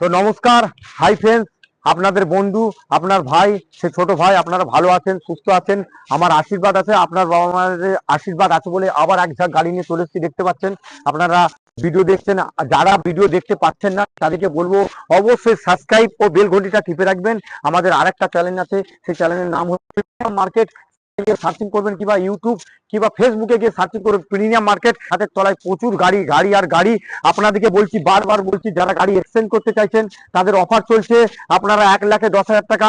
তো নমস্কার hi friends আপনাদের বন্ধু, আপনার ভাই, সে ছোট ভাই, আপনারা ভালো আছেন, সুস্থ আছেন, আমার আশীর্বাদ আছে, আপনার বাবা মায়ের আশীর্বাদ আছে বলে আবার এক ঝাঁক গাড়ি নিয়ে চলে এসেছি, দেখতে পাচ্ছেন, আপনারা ভিডিও দেখছেন যারা ভিডিও দেখতে পাচ্ছেন না, তাদেরকে বলব অবশ্যই সাবস্ক্রাইব ও বেল ঘন্টিটা টিপে রাখবেন, আমাদের আরেকটা চ্যানেল আছে, সেই চ্যানেলের নাম হচ্ছে মার্কেট সার্চিং করবেন কিংবা ইউটিউব কিংবা ফেসবুকে গিয়ে সার্চিং করবেন প্রিমিয়াম মার্কেট হাতের তলায় প্রচুর গাড়ি গাড়ি আর গাড়ি। আপনাদেরকে বলছি বারবার বলছি, যারা গাড়ি এক্সচেঞ্জ করতে চাইছেন, তাদের অফার চলছে। আপনারা এক লাখে দশ হাজার টাকা,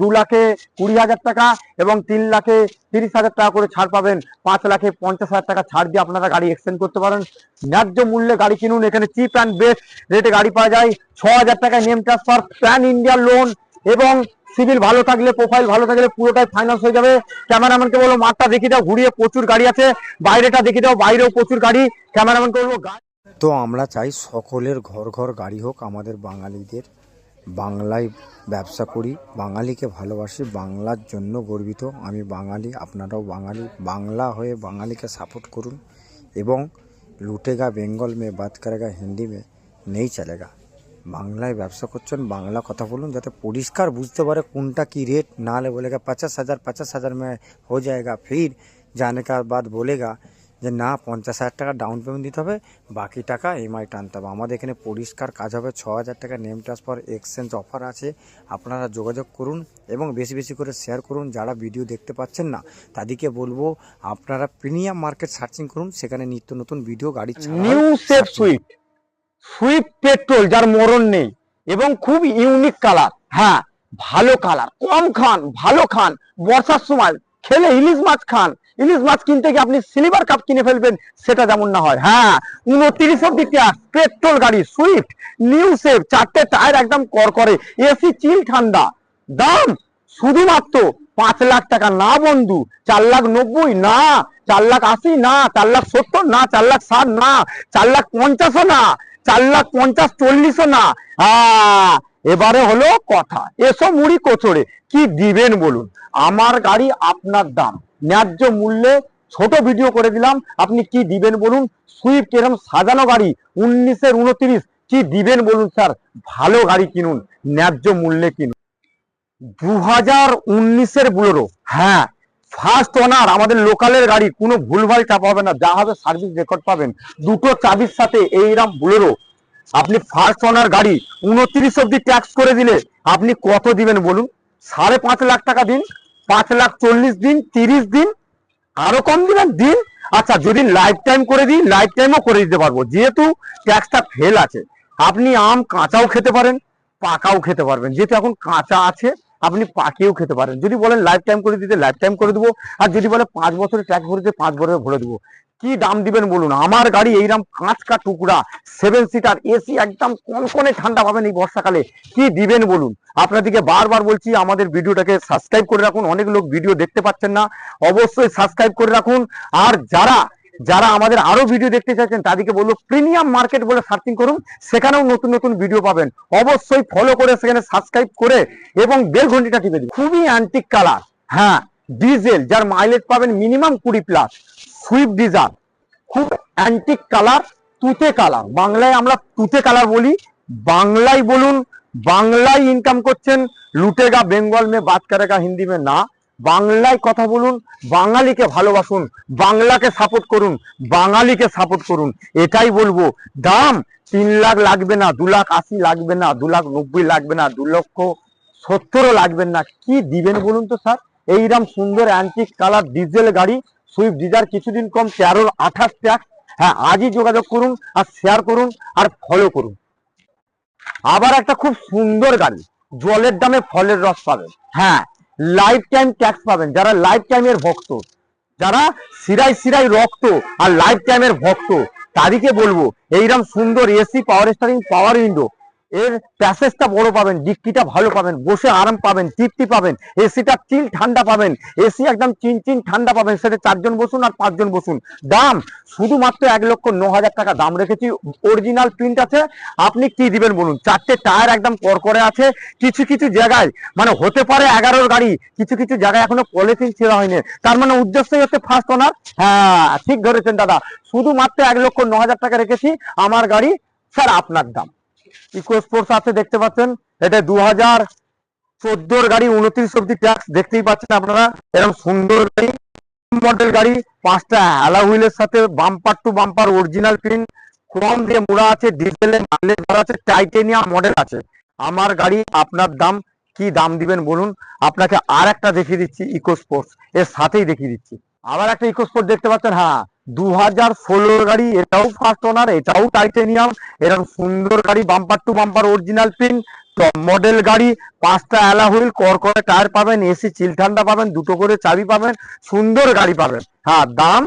দু লাখে কুড়ি হাজার টাকা এবং তিন লাখে তিরিশ হাজার টাকা করে ছাড় পাবেন। পাঁচ লাখে পঞ্চাশ হাজার টাকা ছাড় দিয়ে আপনারা গাড়ি এক্সচেঞ্জ করতে পারেন। ন্যায্য মূল্যে গাড়ি কিনুন। এখানে চিপ অ্যান্ড বেস্ট রেটে গাড়ি পাওয়া যায়। ছ হাজার টাকায় name transfer PAN India loan এবং সিভিল ভালো থাকলে প্রোফাইল ভালো থাকলে পুরোটাই ফাইন্যান্স হয়ে যাবে। ক্যামেরাম্যানকে বলব মাঠটা দেখিয়ে দাও, ঘুরিয়ে প্রচুর গাড়ি আছে। বাইরেটা দেখিয়ে দাও, বাইরেও প্রচুর গাড়ি। ক্যামেরাম্যানকে বলব তো আমরা চাই সকলের ঘর ঘর গাড়ি হোক, আমাদের বাঙালিদের বাংলায় ব্যবসা করি, বাঙালিকে ভালোবাসি, বাংলার জন্য গর্বিত। আমি বাঙালি, আপনারাও বাঙালি। বাংলা হয়ে বাঙালিকে সাপোর্ট করুন এবং লুটেগা বেঙ্গল মে, বাত করেগা হিন্দি মে, নেই চলেগা। বাংলায় ব্যবসা করছেন বাংলা কথা বলুন যাতে পরিষ্কার বুঝতে পারে কোনটা কি রেট নাহলে বলেগা পচাশ হাজার পচাশ হাজার মে হয়ে যায়গা ফির জানে কার বাদ বলেগা যে না পঞ্চাশ হাজার টাকা ডাউন পেমেন্ট দিতে হবে বাকি টাকা এমআই টানতে হবে। আমাদের এখানে পরিষ্কার কাজ হবে ছ হাজার টাকা নেম ট্রান্সফার এক্সচেঞ্জ অফার আছে আপনারা যোগাযোগ করুন এবং বেশি বেশি করে শেয়ার করুন যারা ভিডিও দেখতে পাচ্ছেন না তাদেরকে বলব আপনারা প্রিমিয়াম মার্কেট সার্চিং করুন সেখানে নিত্য নতুন ভিডিও গাড়ি new shape sweet Swift petrol যার মরণ নেই, এবং খুব ইউনিক কালার হ্যাঁ ভালো কালার কম খান, ভালো খান। বর্ষার সময় খেলে ইলিশ মাছ খান। ইলিশ মাছ কিনতে গিয়ে আপনি সিলিভার কাপ কিনে ফেলবেন, সেটা যেমন না হয়। হ্যাঁ উনত্রিশ অব্দি পেট্রোল গাড়ি সুইফট নিউ সেফ চারটে টায়ার একদম কর করে এসি চিল ঠান্ডা। দাম শুধুমাত্র পাঁচ লাখ টাকা। না বন্ধু, চার লাখ নব্বই, না। চার লাখ আশি, না। চার লাখ সত্তর, না। চার লাখ ষাট, না। চার লাখ পঞ্চাশও না। চার লাখ পঞ্চাশ চল্লিশও না। এবারে হলো কথা। এসো মুড়ি কোচড়ে। কি দিবেন বলুন? আমার গাড়ি আপনার দাম। ন্যায্য মূল্যে ছোট ভিডিও করে দিলাম। আপনি কি দিবেন বলুন? সুইফট এরকম সাজানো গাড়ি, উনিশের উনত্রিশ। কি দিবেন বলুন স্যার? ভালো গাড়ি কিনুন, ন্যায্য মূল্যে কিনুন। দু হাজার উনিশের বুলেরো। হ্যাঁ ফার্স্ট ওনার আমাদের লোকালের গাড়ি, কোনো ভুলভাল চাপ হবে না যা হবে সার্ভিস রেকর্ড পাবেন। দুটো চাবির সাথে এইরকম বুলেরো আপনি ফার্স্ট ওনার গাড়ি, উনত্রিশ অব্দি ট্যাক্স করে দিলে আপনি কত দিবেন বলুন? সাড়ে পাঁচ লাখ টাকা দিন, পাঁচ লাখ চল্লিশ দিন, তিরিশ দিন, আরও কম দিবেন, দিন? আচ্ছা যদি লাইফ টাইম করে দিই লাইফ টাইমও করে দিতে পারব। যেহেতু ট্যাক্সটা ফেল আছে, আপনি আম কাঁচাও খেতে পারেন, পাকাও খেতে পারবেন। যেহেতু এখন কাঁচা আছে আপনি পাকিয়েও খেতে পারেন। যদি বলেন লাইফ টাইম করে দিতে লাইফ টাইম করে দেবো। আর যদি বলে পাঁচ বছরের ট্যাক্স ভরে দিতে পাঁচ বছরে ভরে দেবো। কি দাম দিবেন বলুন? আমার গাড়ি এইরকম কাঁচকা টুকরা সেভেন সিটার এসি একদম কনকনে ঠান্ডা পাবেন এই বর্ষাকালে। কি দিবেন বলুন? আপনাদেরকে বারবার বলছি, আমাদের ভিডিওটাকে সাবস্ক্রাইব করে রাখুন। অনেক লোক ভিডিও দেখতে পাচ্ছেন না। অবশ্যই সাবস্ক্রাইব করে রাখুন। আর যারা যারা আমাদের আরও ভিডিও দেখতে চাইছেন, তাদেরকে বলব প্রিমিয়াম মার্কেট বলে সার্চিং করুন, সেখানেও নতুন নতুন ভিডিও পাবেন। অবশ্যই ফলো করে সেখানে সাবস্ক্রাইব করে এবং বেল ঘন্টিটা টিপে দিন। খুবই অ্যান্টিক কালার হ্যাঁ ডিজেল যার মাইলেজ পাবেন মিনিমাম কুড়ি প্লাস সুইফট ডিজার খুব অ্যান্টিক কালার তুতে কালার বাংলায় আমরা তুতে কালার বলি, বাংলায় বলুন, বাংলায় ইনকাম করছেন, লুটেগা বেঙ্গল মে বাত করেগা, হিন্দি মে না। বাংলায় কথা বলুন, বাঙালিকে ভালোবাসুন, বাংলাকে সাপোর্ট করুন, বাঙালিকে সাপোর্ট করুন, এটাই বলব। দাম তিন লাখ লাগবে না, দু লাখ আশি লাগবে না, দু লাখ নব্বই লাগবে না, দু লক্ষ সত্তরও লাগবেন না। কি দিবেন বলুন তো স্যার? এইরকম সুন্দর অ্যান্টিক কালার ডিজেল গাড়ি সুইফট ডিজার কিছুদিন কম তেরোর আঠাশ ট্যাক্স হ্যাঁ আজই যোগাযোগ করুন আর শেয়ার করুন আর ফলো করুন। আবার একটা খুব সুন্দর গাড়ি, জলের দামে ফলের রস পাবেন। হ্যাঁ লাইফ টাইম ট্যাক্স পাবেন। যারা লাইফ টাইমের ভক্ত, যারা সিরাই সিরাই রক্ত আর লাইফ টাইমের ভক্ত, তাদেরকে বলব এইরকম সুন্দর AC power steering power window এর প্যাসেজটা বড় পাবেন, ডিক্কিটা ভালো পাবেন, বসে আরাম পাবেন, তৃপ্তি পাবেন, এসিটা চিল ঠান্ডা পাবেন, এসি একদম চিন চিন ঠান্ডা পাবেন, সেটা চারজন বসুন আর পাঁচজন বসুন। দাম শুধুমাত্র এক লক্ষ ন হাজার টাকা, দাম রেখেছি অরিজিনাল প্রিন্ট আছে, আপনি কি দিবেন বলুন? চারটে টায়ার একদম করকরে আছে, কিছু কিছু জায়গায় মানে হতে পারে এগারোর গাড়ি, কিছু কিছু জায়গায় এখনও পলিথিন ছেড়া হয়নি, তার মানে উদ্দেশ্যই হচ্ছে ফার্স্ট ওনার হ্যাঁ ঠিক ধরেছেন দাদা, শুধুমাত্র এক লক্ষ ন হাজার টাকা রেখেছি, আমার গাড়ি স্যার আপনার দাম। ইকো স্পোর্টস আছে, দেখতে পাচ্ছেন। এটা দু হাজার চোদ্দোর গাড়ি, উনত্রিশ অব্দি ট্যাক্স দেখতেই পাচ্ছেন আপনারা। এরকম সুন্দর গাড়ি মডেল গাড়ি, পাঁচটা অ্যালা হুইলের সাথে bumper to bumper original print chrome দিয়ে মোড়া আছে ডিজেলে মাইলেজ ভালো আছে টাইটেনিয়াম মডেল আছে। আমার গাড়ি, আপনার দাম, কি দাম দিবেন বলুন? আপনাকে আর একটা দেখিয়ে দিচ্ছি ইকো স্পোর্টস এর সাথেই দেখিয়ে দিচ্ছি। আবার একটা ইকো স্পোর্ট দেখতে পাচ্ছেন হ্যাঁ। দু হাজার ষোলোর গাড়ি, এটাও ফার্স্ট ওনার এটাও টাইটেনিয়াম এরকম সুন্দর গাড়ি bumper to bumper original print top model গাড়ি, পাঁচটা অ্যালা হুইল কর করে টায়ার পাবেন এসি চিল পাবেন, দুটো করে চাবি পাবেন, সুন্দর গাড়ি পাবেন। হ্যাঁ দাম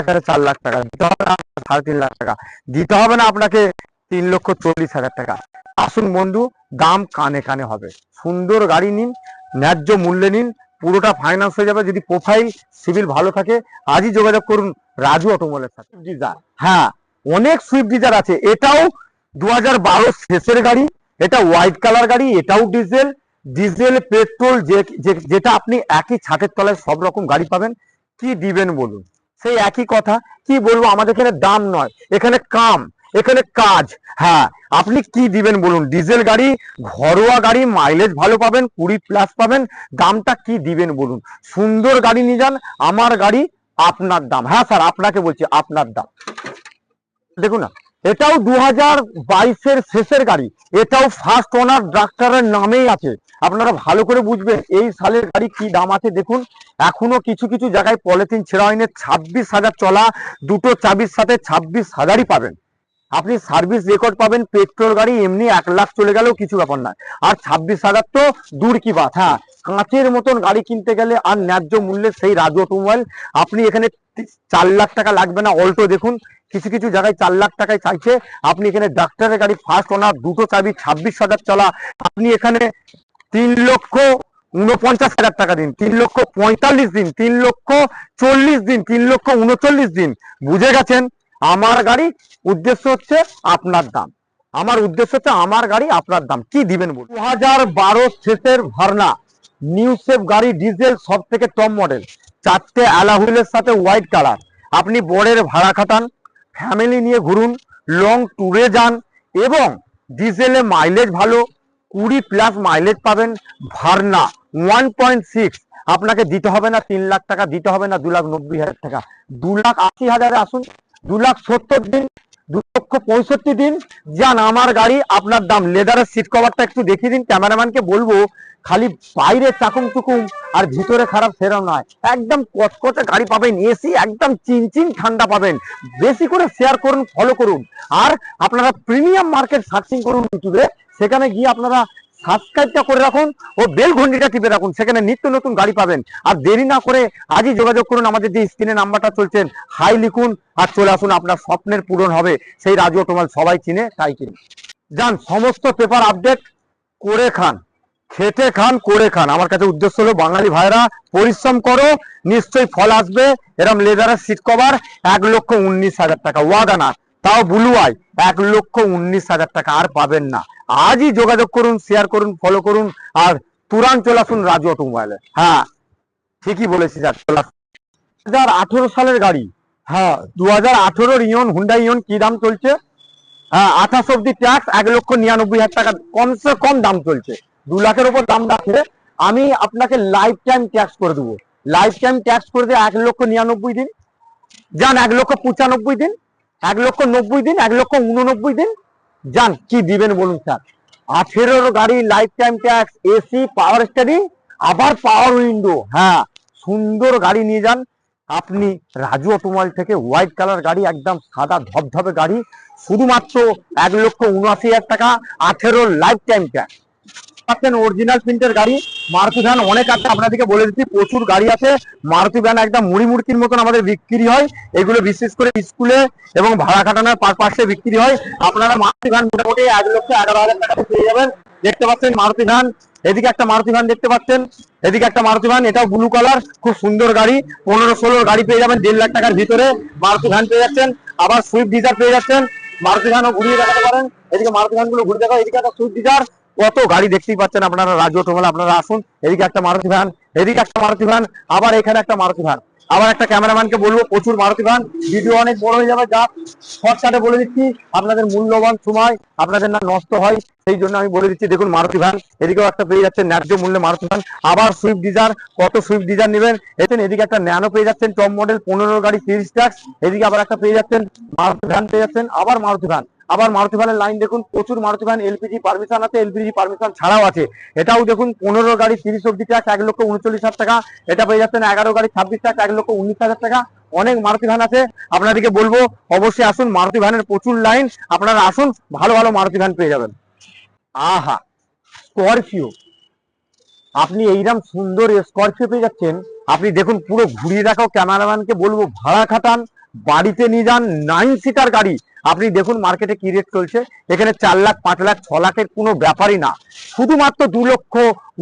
এখানে চার লাখ টাকা, দিতে হবে না সাড়ে তিন লাখ টাকা, দিতে হবে না আপনাকে তিন লক্ষ চল্লিশ হাজার টাকা। আসুন বন্ধু, দাম কানে কানে হবে। সুন্দর গাড়ি নিন, ন্যায্য মূল্যে নিন পুরোটা ফাইন্যান্স হয়ে যাবে। যদি প্রোফাইল সিভিল ভালো থাকে আজই যোগাযোগ করুন রাজু অটোমোলের সাথে। ডিজার হ্যাঁ অনেক সুইফট ডিজার আছে। এটাও দু হাজার বারো শেষের গাড়ি এটা হোয়াইট কালার গাড়ি এটাও ডিজেল ডিজেল পেট্রোল যেটা আপনি একই ছাদের তলায় সব রকম গাড়ি পাবেন। কি দিবেন বলুন? সেই একই কথা। কি বলব? আমাদের এখানে দাম নয়। এখানে কাম। এখানে কাজ। হ্যাঁ আপনি কি দিবেন বলুন? ডিজেল গাড়ি, ঘরোয়া গাড়ি মাইলেজ ভালো পাবেন, কুড়ি প্লাস পাবেন। দামটা কি দিবেন বলুন? সুন্দর গাড়ি নিয়ে যান, আমার গাড়ি আপনার দাম। হ্যাঁ স্যার, আপনাকে বলছি, আপনার দাম। দেখুন না, এটাও দু হাজার বাইশের শেষের গাড়ি। এটাও ফার্স্ট ওনার ডাক্তারের নামেই আছে। আপনারা ভালো করে বুঝবেন, এই সালের গাড়ি কি দাম আছে। দেখুন, এখনও কিছু কিছু জায়গায় পলিথিন ছেঁড়া হয়নি, ছাব্বিশ হাজার চলা, দুটো চাবির সাথে ছাব্বিশ হাজারই পাবেন। আপনি সার্ভিস রেকর্ড পাবেন পেট্রোল গাড়ি, এমনি এক লাখ চলে গেলেও কিছু ব্যাপার নয়। আর ছাব্বিশ হাজার তো দূর কি বাত হ্যাঁ? কাঁচের মতন গাড়ি কিনতে গেলে আর ন্যায্য মূল্যে সেই রাজু অটোমোবাইল আপনি এখানে চার লাখ টাকা লাগবে না, অল্টো দেখুন। কিছু কিছু জায়গায় চার লাখ টাকায় চাইছে, আপনি এখানে ডাক্তারের গাড়ি ফার্স্ট ওনার দুটো চাবি, ছাব্বিশ হাজার চলা। আপনি এখানে তিন লক্ষ উনপঞ্চাশ হাজার টাকা দিন, তিন লক্ষ পঁয়তাল্লিশ দিন, তিন লক্ষ চল্লিশ দিন, তিন লক্ষ উনচল্লিশ দিন। বুঝে গেছেন? আমার গাড়ি উদ্দেশ্য হচ্ছে আপনার দাম। আমার উদ্দেশ্য হচ্ছে আমার গাড়ি আপনার দাম। কি দিবেন বলুন? দু হাজার বারো শেষের ভার্না নিউ সেফ গাড়ি ডিজেল সব থেকে টপ মডেল চারটে অ্যালা হুইলের সাথে হোয়াইট কালার আপনি বরের ভাড়া খাটান ফ্যামিলি নিয়ে ঘুরুন লং ট্যুরে যান এবং ডিজেলে মাইলেজ ভালো, কুড়ি প্লাস মাইলেজ পাবেন ভার্না। ওয়ান পয়েন্ট সিক্স আপনাকে দিতে হবে না তিন লাখ টাকা, দিতে হবে না দু লাখ নব্বই হাজার টাকা। দু লাখ আশি হাজারে আসুন দু লাখ সত্তর দিন, দু লক্ষ পঁয়ষট্টি দিন। যান আমার গাড়ি, আপনার দাম। লেদারের সিট কভারটা একটু দেখিয়ে দিন। ক্যামেরাম্যানকে বলব, খালি বাইরে চাকুম চুকুম আর ভিতরে খারাপ সেরম নয়। একদম কচকচে গাড়ি পাবেন এসি একদম চিনচিন ঠান্ডা পাবেন। বেশি করে শেয়ার করুন ফলো করুন। আর আপনারা প্রিমিয়াম মার্কেট সার্চিং করুন ইউটিউবে সেখানে গিয়ে আপনারা সাবস্ক্রাইবটা করে রাখুন ও বেল ঘন্টিটা টিপে রাখুন, সেখানে নিত্য নতুন গাড়ি পাবেন। আর দেরি না করে আজই যোগাযোগ করুন, আমাদের যে স্ক্রিনে নাম্বারটা চলছেন হাই লিখুন আর চলে আসুন, আপনার স্বপ্নের পূরণ হবে, সেই রাজু অটোমাল সবাই চিনে, তাই কিনে যান, সমস্ত পেপার আপডেট করে খান, খেটে খান, করে খান। আমার কাছে উদ্দেশ্য হলো, বাঙালি ভাইরা, পরিশ্রম করো, নিশ্চয়ই ফল আসবে। এরম লেদারের সিট কভার এক লক্ষ উনিশ হাজার টাকা ওয়াগানার তাও বুলুয়াই এক লক্ষ উনিশ হাজার টাকা। আর পাবেন না। আজই যোগাযোগ করুন শেয়ার করুন ফলো করুন, আর তুরান চলে আসুন রাজু অটোমোবাইলে হ্যাঁ ঠিকই বলেছি স্যার চলে আসুন সালের গাড়ি। হ্যাঁ দু হাজার আঠেরোর ইয়ন হুন্ডা ইয়ন কি দাম চলছে? হ্যাঁ আঠাশ অব্দি ট্যাক্স এক লক্ষ নিরানব্বই হাজার টাকা। কমসে কম দাম চলছে। দু লাখের উপর দাম রাখলে আমি আপনাকে লাইফ টাইম ট্যাক্স করে দেবো। লাইফ টাইম ট্যাক্স করে দিয়ে এক লক্ষ নিরানব্বই দিন। যান, এক লক্ষ পঁচানব্বই দিন। এক লক্ষ নব্বই দিন, এক লক্ষ উননব্বই দিন? যান, কি দিবেন বলুন স্যার? আঠেরোর গাড়ি lifetime tax AC power স্টাডি আবার পাওয়ার উইন্ডো হ্যাঁ সুন্দর গাড়ি নিয়ে যান। আপনি রাজু অটোমোবাইল থেকে হোয়াইট কালার গাড়ি, একদম সাদা ধবধবে গাড়ি, শুধুমাত্র এক লক্ষ উনআশি হাজার টাকা, আঠেরো লাইফ টাইম ট্যাক্স পাচ্ছেন অরিজিনাল প্রিন্টের গাড়ি। মারুতি ভ্যান অনেক আছে, আপনাদেরকে বলে দিচ্ছি, প্রচুর গাড়ি আছে। মারুতি ভ্যান একদম মুড়ি মুড়কির মতন আমাদের বিক্রি হয়। এগুলো বিশেষ করে স্কুলে এবং ভাড়া খাটানোর পারপাসে বিক্রি হয়। আপনারা মারুতি ভ্যান মোটামুটি এক লক্ষ এগারো হাজার টাকাতে পেয়ে যাবেন। দেখতে পাচ্ছেন মারুতি ভ্যান। এদিকে একটা মারুতি ভ্যান দেখতে পাচ্ছেন। এদিকে একটা মারুতি ভ্যান, এটাও ব্লু কালার খুব সুন্দর গাড়ি। পনেরো, ষোলো গাড়ি পেয়ে যাবেন দেড় লাখ টাকার ভিতরে। মারুতি ভ্যান পেয়ে যাচ্ছেন। আবার সুইফট ডিজার পেয়ে যাচ্ছেন। মারুতি ভ্যানও ঘুরিয়ে দেখাতে পারেন। এদিকে মারুতি ভ্যানগুলো ঘুরে দেখো এদিকে একটা সুইফট ডিজার কত গাড়ি দেখতেই পাচ্ছেন আপনারা রাজু অটোমেলা আপনারা আসুন, এদিকে একটা মারুতি ভ্যান, এদিকে একটা মারুতি ভ্যান, আবার এখানে একটা মারুতি ভ্যান। আবার একটা ক্যামেরাম্যানকে বলব, প্রচুর মারুতি ভ্যান, ভিডিও অনেক বড় হয়ে যাবে, যা শর্টকাটে বলে দিচ্ছি, আপনাদের মূল্যবান সময়, আপনাদের না নষ্ট হয়, সেই জন্য আমি বলে দিচ্ছি, দেখুন মারুতি ভ্যান, এদিকেও একটা পেয়ে যাচ্ছেন ন্যায্য মূল্যে মারুতি ভ্যান, আবার সুইফট ডিজার কত সুইফট ডিজার নেবেন এখানে এদিকে একটা ন্যানো পেয়ে যাচ্ছেন, টপ মডেল, পনেরো গাড়ি তিরিশ ট্যাক্স, এদিকে আবার একটা পেয়ে যাচ্ছেন, মারুতি ভ্যান পেয়ে যাচ্ছেন, আবার মারুতি ভ্যান। আবার মারুতি ভ্যানের লাইন দেখুন, প্রচুর মারুতি ভ্যান এলপিজি পারমিশন আছে এলপিজি পারমিশন ছাড়াও আছে। এটাও দেখুন, পনেরো গাড়ি তিরিশ অব্দি ট্যাক্স এক লক্ষ উনচল্লিশ হাজার টাকা। এটা পেয়ে যাচ্ছেন এগারো গাড়ি, ছাব্বিশ ট্যাক্স এক লক্ষ উনিশ হাজার টাকা। অনেক মারুতি ভ্যান আছে। আপনাদেরকে বলব, অবশ্যই আসুন, মারুতি ভ্যানের প্রচুর লাইন আপনারা আসুন, ভালো ভালো মারুতি ভ্যান পেয়ে যাবেন। আহা স্করপিও আপনি এইরকম সুন্দর স্করপিও পেয়ে যাচ্ছেন। আপনি দেখুন, পুরো ঘুরিয়ে দেখাও ক্যামেরাম্যানকে বলব, ভাড়া খাটান, বাড়িতে নিয়ে যান নাইন সিটার গাড়ি। আপনি দেখুন মার্কেটে কি রেট চলছে। এখানে চার লাখ, পাঁচ লাখ, ছ লাখের কোনো ব্যাপারই না। শুধুমাত্র দু লক্ষ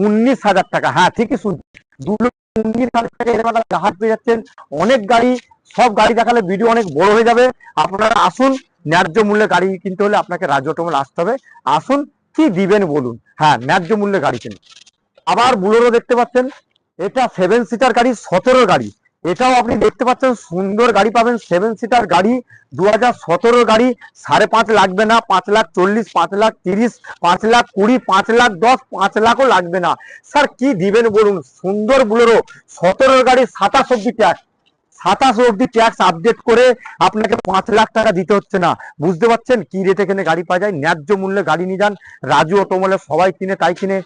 উনিশ হাজার টাকা। হ্যাঁ ঠিকই শুনছি দু লক্ষ উনিশ হাজার টাকা এরকম জাহাজ পেয়ে যাচ্ছেন। অনেক গাড়ি, সব গাড়ি দেখালে ভিডিও অনেক বড় হয়ে যাবে। আপনারা আসুন, ন্যায্য মূল্যে গাড়ি কিনতে হলে আপনাকে রাজ্য অটোমোল আসতে হবে। আসুন, কি দিবেন বলুন। হ্যাঁ ন্যায্য মূল্যে গাড়ি কিনুন। আবার বুলোরো দেখতে পাচ্ছেন। এটা সেভেন সিটার গাড়ি, সতেরো গাড়ি। এটাও আপনি দেখতে পাচ্ছেন, সুন্দর গাড়ি পাবেন সেভেন সিটার গাড়ি দু হাজার সতেরো গাড়ি, সাড়ে পাঁচ লাগবে না, পাঁচ লাখ চল্লিশ, পাঁচ লাখ তিরিশ, পাঁচ লাখ কুড়ি, পাঁচ লাখ দশ, পাঁচ লাখও লাগবে না। স্যার, কি দিবেন বলুন? সুন্দর বুলেরো সতেরো গাড়ি, সাতাশ অব্দি ট্যাক্স। সাতাশ অব্দি ট্যাক্স আপডেট করে আপনাকে পাঁচ লাখ টাকা দিতে হচ্ছে না। বুঝতে পারছেন? কি রেটে এখানে গাড়ি পাওয়া যায়? ন্যায্য মূল্যে গাড়ি নিয়ে যান। রাজু অটোমলে সবাই কিনে, তাই কিনে।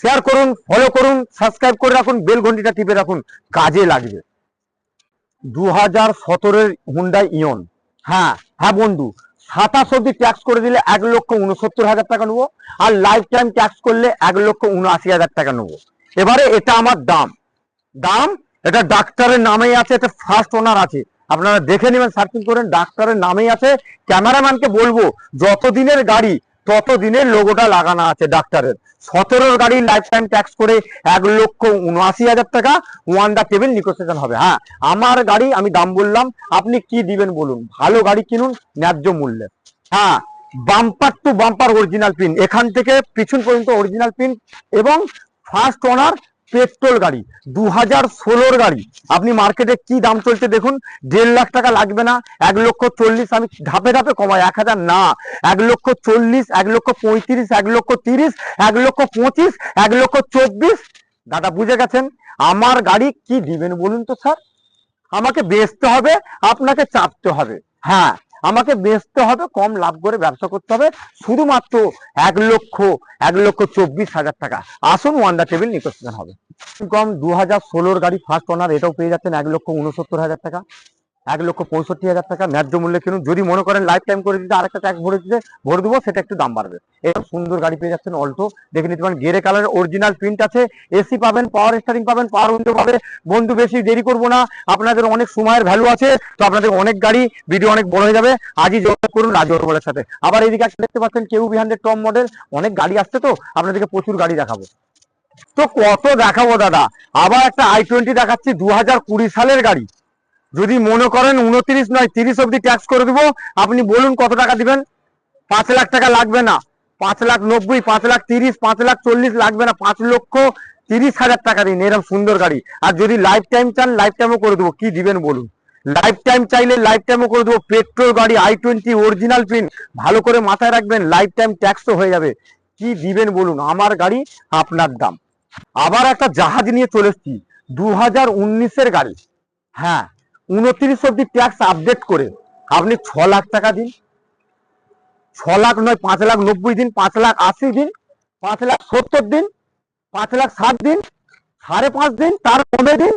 শেয়ার করুন ফলো করুন সাবস্ক্রাইব করে রাখুন, বেল ঘন্টিটা টিপে রাখুন। কাজে লাগবে। দু হাজার সতেরোর হুন্ডাই ইয়ন হ্যাঁ। হ্যাঁ বন্ধু সাতাশ অব্দি ট্যাক্স করে দিলে এক লক্ষ উনসত্তর হাজার টাকা নেব আর লাইফ টাইম ট্যাক্স করলে এক লক্ষ উনআশি হাজার টাকা নেব। এবারে এটা আমার দাম। দাম এটা ডাক্তারের নামেই আছে এটা ফার্স্ট ওনার আছে। আপনারা দেখে নেবেন সার্চিং করেন ডাক্তারের নামেই আছে। ক্যামেরাম্যানকে বলব যতদিনের গাড়ি ততদিনের লোগোটা লাগানো আছে ডাক্তারের। সতেরোর গাড়ি লাইফ টাইম ট্যাক্স করে এক লক্ষ উনআশি হাজার টাকা ওয়ান দা টেবিল নিকোসিয়েশন হবে। হ্যাঁ আমার গাড়ি, আমি দাম বললাম, আপনি কি দিবেন বলুন। ভালো গাড়ি কিনুন, ন্যায্য মূল্যে হ্যাঁ bumper to bumper original paint এখান থেকে পিছন পর্যন্ত অরিজিনাল পিন এবং ফার্স্ট ওনার পেট্রোল গাড়ি দু হাজার ষোলোর গাড়ি। আপনি মার্কেটে কি দাম চলছে দেখুন, দেড় লাখ টাকা লাগবে না, এক লক্ষ চল্লিশ, আমি ধাপে ধাপে কমাই, এক হাজার না। এক লক্ষ চল্লিশ, এক লক্ষ পঁয়ত্রিশ, এক লক্ষ তিরিশ, এক লক্ষ পঁচিশ, এক লক্ষ চব্বিশ। দাদা, বুঝে গেছেন? আমার গাড়ি কি দিবেন বলুন তো, স্যার? আমাকে বেচতে হবে, আপনাকে চাপতে হবে। হ্যাঁ। আমাকে বেচতে হবে, কম লাভ করে ব্যবসা করতে হবে, শুধুমাত্র এক লক্ষ এক লক্ষ চব্বিশ হাজার টাকা। আসুন ওয়ান্ডার টেবিল নিকোসিয়েশন হবে। কম দু হাজার ষোলোর গাড়ি ফার্স্ট ওনার এটাও পেয়ে যাচ্ছেন এক লক্ষ উনসত্তর হাজার টাকা। এক লক্ষ পঁয়ষট্টি হাজার টাকা ন্যায্য মূল্যে কিনুন। যদি মনে করেন লাইফ টাইম করে দিতে আরেকটা ট্যাক্স ভরে দিতে, ভরে দেবো, সেটা একটু দাম বাড়বে। এরকম সুন্দর গাড়ি পেয়ে যাচ্ছেন অল্টো দেখে নিতে পারেন গেরে কালারের অরিজিনাল প্রিন্ট আছে। এসি পাবেন পাওয়ার স্টারিং পাবেন পাওয়ার উইন্ডো পাবে বন্ধু, বেশি দেরি করব না। আপনাদের অনেক সময়ের ভ্যালু আছে, তো আপনাদের অনেক গাড়ি ভিডিও অনেক বড় হয়ে যাবে। আজই যোগাযোগ করুন রাজু সাথে। আবার এইদিকে একটা দেখতে পাচ্ছেন কেউ বিহান্ডের টপ মডেল অনেক গাড়ি আসছে তো, আপনাদেরকে প্রচুর গাড়ি দেখাবো। তো কত দেখাবো দাদা? আবার একটা আই টোয়েন্টি দেখাচ্ছি দু হাজার কুড়ি সালের গাড়ি। যদি মনে করেন উনত্রিশ নয়, তিরিশ অব্দি ট্যাক্স করে দিব, আপনি বলুন কত টাকা দিবেন? পাঁচ লাখ টাকা লাগবে না। পাঁচ লাখ নব্বই, পাঁচ লাখ তিরিশ, পাঁচ লাখ চল্লিশ লাগবে না। পাঁচ লক্ষ তিরিশ হাজার টাকা দিন এরকম সুন্দর গাড়ি। আর যদি লাইফ টাইম চান লাইফ টাইমও করে দেবো। কি দিবেন বলুন? লাইফ টাইম চাইলে লাইফ টাইমও করে দেবো। পেট্রোল গাড়ি আই টোয়েন্টি অরিজিনাল পিন ভালো করে মাথায় রাখবেন লাইফ টাইম ট্যাক্সও হয়ে যাবে। কি দিবেন বলুন? আমার গাড়ি, আপনার দাম। আবার একটা জাহাজ নিয়ে চলে এসছি। দু হাজার উনিশের গাড়ি। হ্যাঁ উনত্রিশ অব্দি ট্যাক্স আপডেট করে আপনি ছ লাখ টাকা দিন। ছ লাখ নয়, পাঁচ লাখ নব্বই দিন, পাঁচ লাখ আশি দিন, পাঁচ লাখ সত্তর দিন, পাঁচ লাখ ষাট দিন, সাড়ে পাঁচ দিন, তার কমে দিন।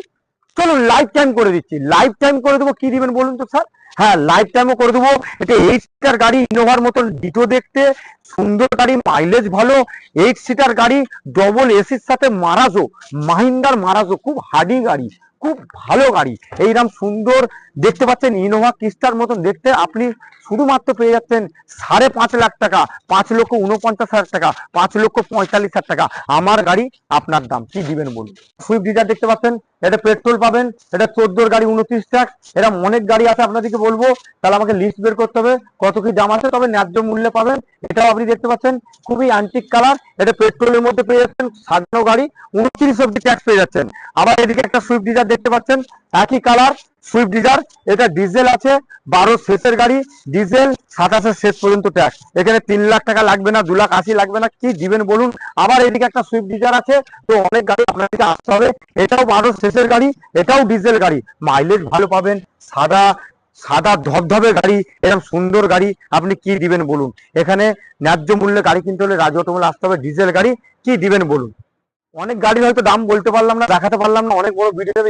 চলুন লাইফ টাইম করে দিচ্ছি। লাইফ টাইম করে দেবো, কি দিবেন বলুন তো স্যার হ্যাঁ লাইফ টাইমও করে দেবো। এটা এইট সিটার গাড়ি ইনোভার মতন ডিটো দেখতে, সুন্দর গাড়ি মাইলেজ ভালো। এইট সিটার গাড়ি ডবল এসির সাথে মারাজো, মাহিন্দার মারাজো, খুব হার্ডি গাড়ি। খুব ভালো গাড়ি। এইরকম সুন্দর দেখতে পাচ্ছেন ইনোভা ক্রিস্টার মতন দেখতে। আপনি শুধুমাত্র পেয়ে যাচ্ছেন সাড়ে পাঁচ লাখ টাকা, পাঁচ লক্ষ উনপঞ্চাশ হাজার টাকা, পাঁচ লক্ষ পঁয়তাল্লিশ হাজার টাকা। আমার গাড়ি আপনার দাম, কি দিবেন বলুন? সুইফট ডিজার দেখতে পাচ্ছেন এটা পেট্রোল পাবেন, এটা চোদ্দোর গাড়ি উনত্রিশ ট্যাক্স এরকম অনেক গাড়ি আছে আপনাদেরকে বলব, তাহলে আমাকে লিস্ট বের করতে হবে, কত কি দাম আছে, তবে ন্যায্য মূল্যে পাবেন, এটাও আপনি দেখতে পাচ্ছেন, খুবই আন্টিক কালার এটা পেট্রোলের মধ্যে পেয়ে যাচ্ছেন, সাজানো গাড়ি, উনত্রিশ অব্দি ট্যাক্স পেয়ে যাচ্ছেন। আবার এদিকে একটা সুইফট ডিজার দেখতে পাচ্ছেন, একই কালার সুইফট ডিজার, এটা ডিজেল আছে, বারো শেষের গাড়ি, ডিজেল সাতাশের শেষ পর্যন্ত ট্যাক্স এখানে তিন লাখ টাকা লাগবে না, দু লাখ আশি লাগবে না, কি দিবেন বলুন? আবার এদিকে একটা সুইফট ডিজার আছে, তো অনেক গাড়ি আপনাদেরকে আসতে হবে। এটাও বারো শেষের গাড়ি, এটাও ডিজেল গাড়ি। মাইলেজ ভালো পাবেন, সাদা সাদা ধবধবে গাড়ি এরকম সুন্দর গাড়ি, আপনি কি দিবেন বলুন? এখানে ন্যায্য মূল্যে গাড়ি কিনতে হলে রাজ অটোমোল আসতে হবে, ডিজেল গাড়ি, কি দিবেন বলুন? অনেক গাড়ির হয়তো দাম বলতে পারলাম না, দেখাতে পারলাম না, অনেক বড় ভিডিও দেবে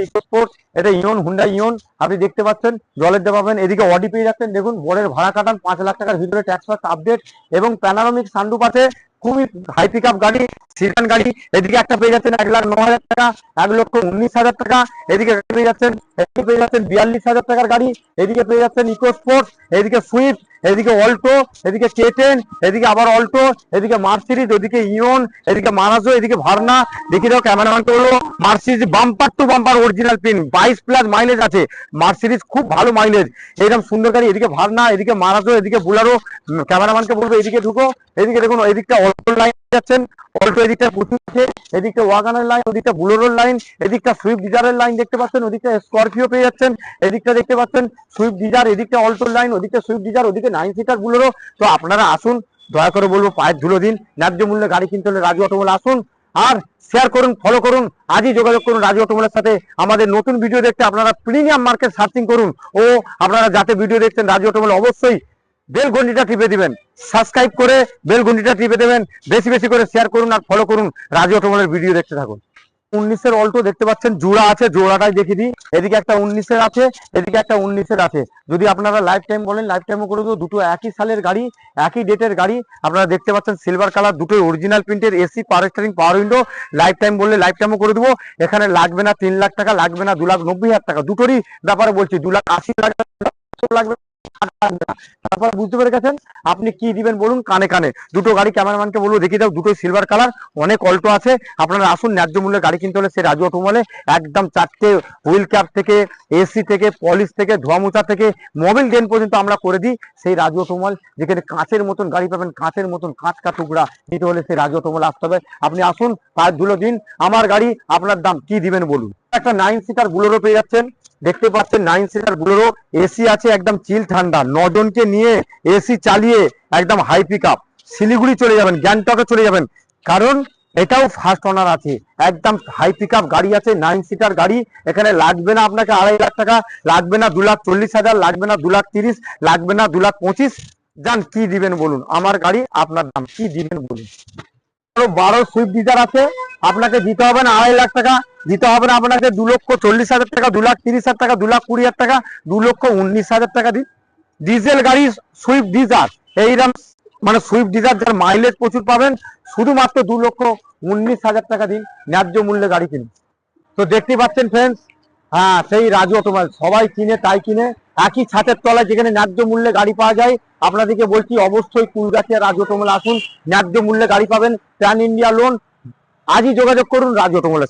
এটা ইয়ন হুন্ডা ইয়ন আপনি দেখতে পাচ্ছেন, জলের দেওয়া পাবেন, এদিকে অডি পেয়ে যাচ্ছেন দেখুন বড়ের ভাড়া কাটান, পাঁচ লাখ টাকার ভিতরে ট্যাক্স আপডেট এবং প্যানারামিক সানরুপ আছে খুবই হাই পিক গাড়ি সিডান গাড়ি, এদিকে একটা পেয়ে যাচ্ছেন এক লাখ ন হাজার টাকা, এক লক্ষ উনিশ হাজার টাকা, এদিকে পেয়ে যাচ্ছেন, এদিকে পেয়ে যাচ্ছেন বিয়াল্লিশ হাজার টাকার গাড়ি, এদিকে পেয়ে যাচ্ছেন ইকো স্পোর্টস এদিকে সুইফট এদিকে অল্টো এদিকে কেটেন এদিকে আবার অল্টো এদিকে মার্সিডিজ এদিকে ইয়ন এদিকে মারাজো এদিকে ভার্না দেখি দাও ক্যামেরাম্যানকে বলল Mercedes bumper to bumper original paint বাইশ প্লাস মাইলেজ আছে মার্সিডিজ খুব ভালো মাইলেজ এইরকম সুন্দর গাড়ি, এদিকে ভার্না এদিকে মারাজো এদিকে বুলারো ক্যামেরাম্যানকে বলব, এদিকে ঢুকো, এদিকে দেখুন, এদিকটা অল্টো লাইন যাচ্ছেন অল্টো এদিকটা আছে এদিকটা ওয়াগানের লাইন ওদিকটা বুলোরোর লাইন এদিকটা সুইফট ডিজারের লাইন দেখতে পাচ্ছেন, ওদিকটা স্করপিও পেয়ে যাচ্ছেন, এদিকটা দেখতে পাচ্ছেন সুইফট ডিজার এদিকটা অল্টোর লাইন ওদিকটা সুইফট ডিজার ওদিকে নাইন সিটার বুলোরো তো আপনারা আসুন, দয়া করে বলব পায়ের ধুলো দিন, ন্যায্য মূল্যে গাড়ি কিনতে হলে রাজু অটোমোল আসুন, আর শেয়ার করুন ফলো করুন, আজই যোগাযোগ করুন রাজু অটোমোলের সাথে। আমাদের নতুন ভিডিও দেখতে আপনারা প্রিমিয়াম মার্কেট সার্চিং করুন। ও, আপনারা যাতে ভিডিও দেখছেন রাজু অটোমোল অবশ্যই বেল ঘন্টিটা টিপে দিবেন। সাবস্ক্রাইব করে বেল ঘন্টিটা টিপে দেবেন। বেশি বেশি করে শেয়ার করুন আর ফলো করুন রাজু অটোমোলের ভিডিও দেখতে থাকুন। উনিশের অল্টো দেখতে পাচ্ছেন, জোড়া আছে, জোড়াটাই দেখিয়ে দিই। এদিকে একটা উনিশের আছে, এদিকে একটা উনিশের আছে। যদি আপনারা লাইফ টাইম বলেন লাইফ টাইমও করে দেবো, দুটো একই সালের গাড়ি, একই ডেটের গাড়ি। আপনারা দেখতে পাচ্ছেন সিলভার কালার দুটোই অরিজিনাল প্রিন্টের AC power steering power window lifetime বললে লাইফ টাইমও করে দেবো। এখানে লাগবে না তিন লাখ টাকা, লাগবে না দু লাখ নব্বই হাজার টাকা। দুটোরই ব্যাপারে বলছি, দু লাখ আশি লাগবে লাগবে তারপর বুঝতে পেরে গেছেন আপনি কি দিবেন বলুন কানে কানে। দুটো গাড়ি ক্যামেরাম্যানকে বলব, দেখিয়ে দাও, দুটোই সিলভার কালার অনেক অল্টো আছে। আপনারা আসুন, ন্যায্য মূল্যে গাড়ি কিনতে হলে সেই রাজু অটোমলে একদম চারটে হুইল ক্যাপ থেকে এসি থেকে পলিশ থেকে, ধোয়া থেকে মোবিল ডেন পর্যন্ত আমরা করে দিই। সেই রাজু অটোমল, যেখানে কাঁচের মতন গাড়ি পাবেন, কাঁচের মতন কাঁচকা টুকরা নিতে হলে সেই রাজু অটোমল আসতে হবে। আপনি আসুন পাঁচ ধুলো দিন। আমার গাড়ি, আপনার দাম কি দিবেন বলুন? একটা নাইন সিটার বুলোরো পেয়ে যাচ্ছেন। দেখতে পাচ্ছেন নাইন সিটার বুলোরো এসি আছে একদম চিল ঠান্ডা, নজনকে নিয়ে এসি চালিয়ে একদম হাই পিক আপ শিলিগুড়ি চলে যাবেন, গ্যাংটকে চলে যাবেন। কারণ এটাও ফার্স্ট অনার আছে। একদম হাই পিক গাড়ি আছে নাইন সিটার গাড়ি। এখানে লাগবে না আপনাকে আড়াই লাখ টাকা, লাগবে না দু লাখ চল্লিশ হাজার, লাগবে না দু লাখ তিরিশ, লাগবে না দু লাখ পঁচিশ। যান, কি দিবেন বলুন? আমার গাড়ি, আপনার দাম, কি দিবেন বলুন? বারো সুইফট ডিজার আছে। আপনাকে দিতে হবে না আড়াই লাখ টাকা, দিতে হবে না আপনাকে দু লক্ষ চল্লিশ হাজার টাকা, দু লাখ তিরিশ হাজার টাকা, দু লাখ কুড়ি হাজার টাকা, দু লক্ষ উনিশ হাজার টাকা দিন ডিজেল গাড়ি সুইফট ডিজার এইরকম মানে সুইফট ডিজার যার মাইলেজ প্রচুর পাবেন, শুধুমাত্র দু লক্ষ উনিশ হাজার টাকা দিন ন্যায্য মূল্যে গাড়ি কিনুন। তো দেখতে পাচ্ছেন ফ্রেন্ডস হ্যাঁ সেই রাজু অটোমোবাইল। সবাই কিনে, তাই কিনে। একই ছাতের তলায় যেখানে ন্যায্য মূল্যে গাড়ি পাওয়া যায়, আপনাদেরকে বলছি অবশ্যই কুলগাছিয়া রাজতমল আসুন, ন্যায্য মূল্যে গাড়ি পাবেন, প্যান ইন্ডিয়া লোন আজই যোগাযোগ করুন রাজতমলের।